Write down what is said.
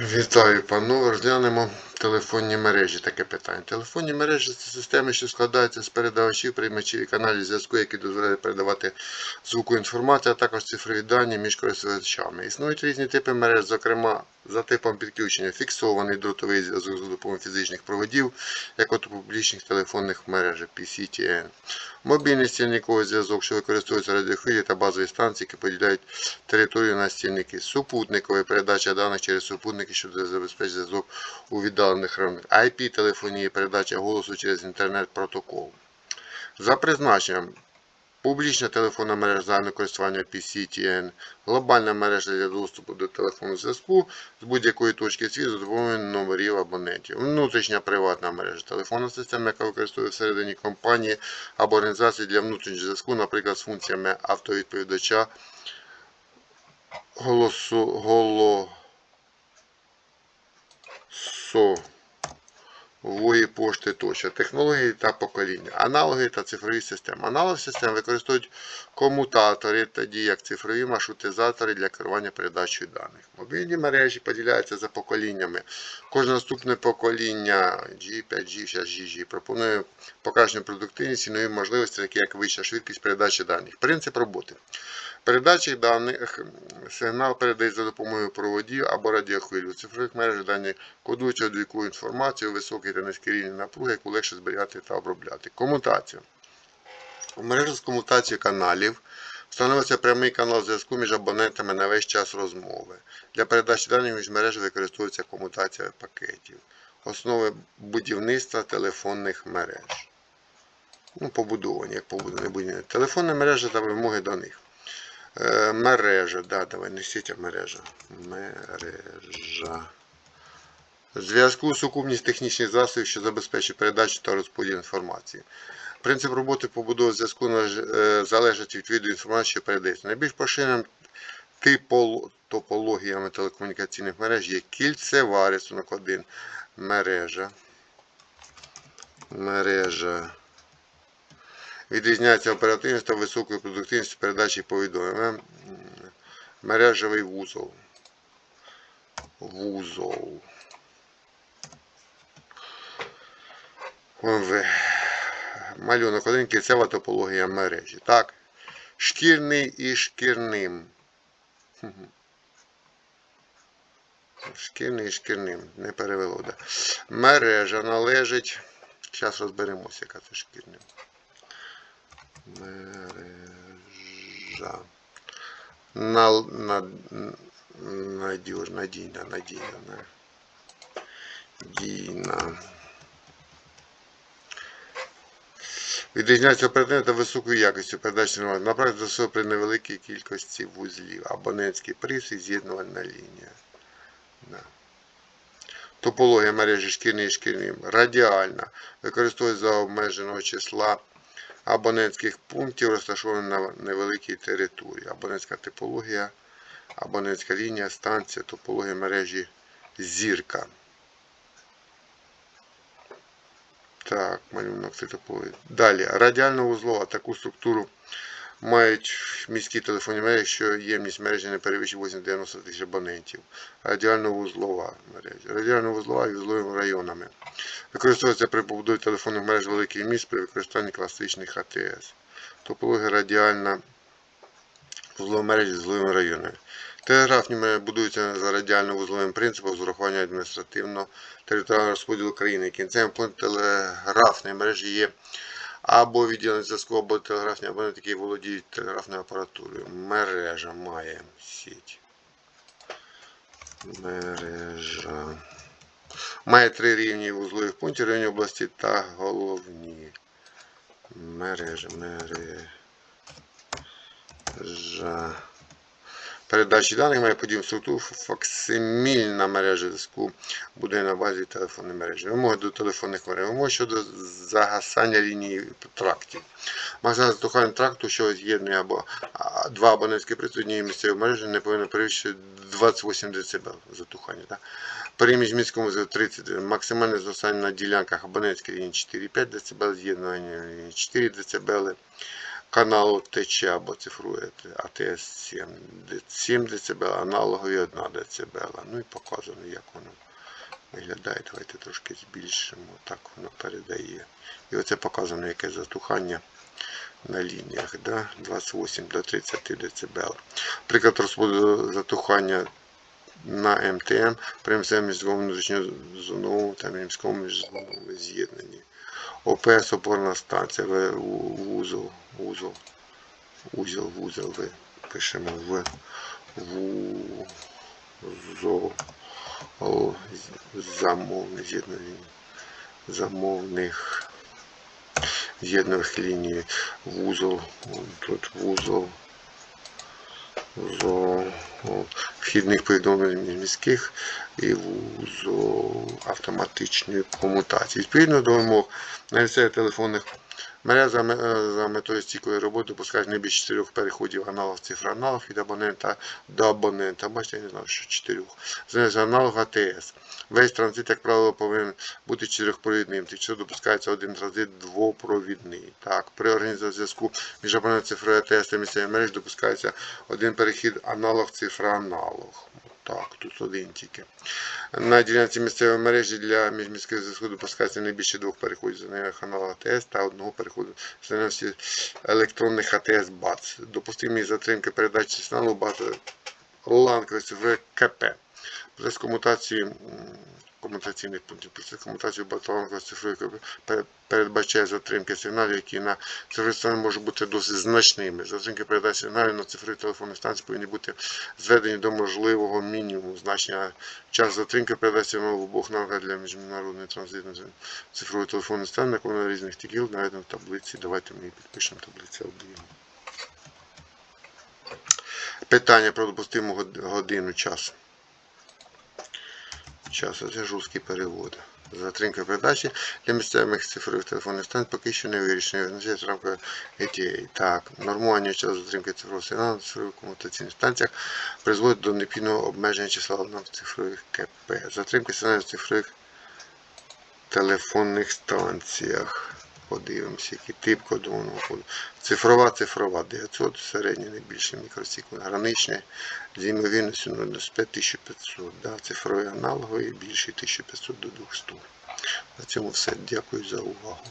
Вітаю, панове. Розглянемо телефонні мережі. Таке питання. Телефонні мережі це системи, що складаються з передавачів, приймачів і каналів зв'язку, які дозволяють передавати звуку інформацію, а також цифрові дані між користувачами. Існують різні типи мереж, зокрема, за типом підключення фіксований дротовий зв'язок за допомогою фізичних проводів, як от у публічних телефонних мережах PCTN. Мобільний стільниковий зв'язок, що використовується радіохвилі та базові станції, які поділяють територію на стільники. Супутникові передача даних через супутники, що забезпечує зв'язок у віддалених районах. IP телефонії передача голосу через інтернет-протокол. За призначенням Публічна телефонна мережа загального користування PCTN, глобальна мережа для доступу до телефонного зв'язку з будь-якої точки світу за допомогою номерів абонентів. Внутрішня приватна мережа телефонна система, яка використовує всередині компанії або організації для внутрішнього зв'язку, наприклад, з функціями автовідповідача, голосу, голосової пошти тощо, технології та покоління, аналоги та цифрові системи. Аналог систем використовують комутатори, тоді як цифрові маршрутизатори для керування передачею даних. Мобільні мережі поділяються за поколіннями. Кожне наступне покоління G, 5G, 6G пропонує покращену продуктивність і нові можливості, такі як вища швидкість передачі даних. Принцип роботи. Передачі даних сигнал передають за допомогою проводів або радіохвиль. У цифрових мережах дані кодують одвіку інформацію, високий та низький рівень напруги, яку легше зберігати та обробляти. Комутація. У мережі з комутацією каналів встановиться прямий канал зв'язку між абонентами на весь час розмови. Для передачі даних між мережі використовується комутація пакетів. Основи будівництва телефонних мереж. Ну, побудовані, як побудовані будівництво. Телефонна мережа та вимоги до них. Е, мережа, да, давай, несіть мережа. Мережа. Зв'язку сукупність технічних засобів, що забезпечує передачу та розподіл інформації. Принцип роботи побудови зв'язку е, залежить від виду інформації, що передається. Найбільш поширеним топологіями телекомунікаційних мереж є кільцева рисунок 1 мережа. Мережа. Відрізняється оперативністю та високою продуктивністю передачі повідомлень. Мережевий вузол. Вузол. ОМВ. Малюнок один кільцева топологія мережі. Так. Шкірний і шкірним. Шкірний і шкірним. Не перевело. Да. Мережа належить. Зараз розберемося, яка це шкірним. Мережа. На, на, надіж, надійна, надійна, надійна. Відрізняється оперативною та високою якістю передачі інформації. Направді засобу при невеликій кількості вузлів. Абонентський пристрій, з'єднувальна лінія. Да. Топологія мережі шкільний і шкільний. Радіальна. Використовується за обмеженого числа абонентських пунктів, розташованих на невеликій території. Абонентська типологія, абонентська лінія, станція, топологія мережі зірка. Так, малюнок це топологія. Далі, радіально-вузлова таку структуру мають міські телефонні мережі, що ємність мережі не перевищує 890 тисяч абонентів. Радіально-вузлова мережа. Радіально-вузлова і вузловими районами. Використовується при побудові телефонних мереж великих міст при використанні класичних АТС. Топологія радіальна вузлова мережі з вузловими районами. Телеграфні мережі будуються за радіально-вузловим принципом з урахуванням адміністративно-територіального розподілу країни. Кінцевим пунктом телеграфної мережі є або відділення зв'язку, або телеграфні абоненти, які володіють телеграфною апаратурою. Мережа має сіть. Мережа. Має три рівні вузлових пунктів, рівні області та головні. Мережа, мережа. Передачі даних має подібну структуру факсимільна мережа зв'язку буде на базі телефонної мережі. Вимоги до телефонних мереж. Вимоги щодо загасання лінії трактів. Максимальне затухання тракту, що з'єднує або два абонентські однієї місцевої мережі, не повинно перевищити 28 дБ затухання. Так? При міжміському зв'язку 30. Максимальне зростання на ділянках абонентської лінії 4,5 дБ, з'єднування лінії 4 дБ. Каналу ТЧ або цифруєте АТС 7, 7 дБ, аналогові 1 дБ. Ну і показано, як воно виглядає. Давайте трошки збільшимо. Так воно передає. І оце показано, яке затухання на лініях. Да? 28 до 30 дБ. Приклад розподу затухання на МТМ при МСМ міському внутрішньозоновому та міському з'єднанні. ОПС опорна станція, В- вузол, вузол, узел, вузол, ви. Пишемо в вузол, Замовних з'єднаних. замовних з'єднаних ліній, вузол, тут вузол, зо, вхідних повідомлень міських і з автоматичної комутації. Відповідно до вимог на телефонних мереж за, ме- е, за метою стійкої роботи допускають не більше чотирьох переходів аналог цифра аналог від абонента до абонента. Бачите, я не знав, що чотирьох. Знаєте, аналог АТС. Весь транзит, як правило, повинен бути чотирьохпровідним. Якщо допускається один транзит двопровідний. Так, при організації зв'язку між абонентом цифрою АТС та місцевою мережі допускається один перехід аналог цифра аналог. Так, тут один тільки. На ділянці місцевої мережі для міжміського зв'язку допускається не більше двох переходів за наявних аналог АТС та одного переходу з наявності електронних АТС БАЦ. Допустимі затримки передачі сигналу ланкових цифрових КП. Процес комутації комутаційних пунктів. Процес комутації багатоланкових цифрових передбачає затримки сигналів, які на цифровій станції можуть бути досить значними. Затримки передачі сигналів на цифрові телефонні станції повинні бути зведені до можливого мінімуму значення. Час затримки передачі сигналу в обох напрямках для міжнародної транзитної цифрової телефонної станції на кожному різних тікіл наведено в таблиці. Давайте ми підпишемо таблиця 1. Питання про допустиму годину часу. Часу це жорсткий перевод. Затримка передачі для місцевих цифрових телефонних станцій поки що не вирішено. Визначається рамка ETA. Так, нормування часу затримки цифрового сигналу на цифрових комутаційних станціях призводить до непідного обмеження числа на цифрових КП. Затримка сигналів цифрових телефонних станціях. Подивимося, який тип кодованого коду. Цифрова, цифрова 900, середня найбільше мікросекунд, граничний з ймовірністю 0,5 1500. Да, цифровий аналоговий більший 1500 до 200. На цьому все. Дякую за увагу.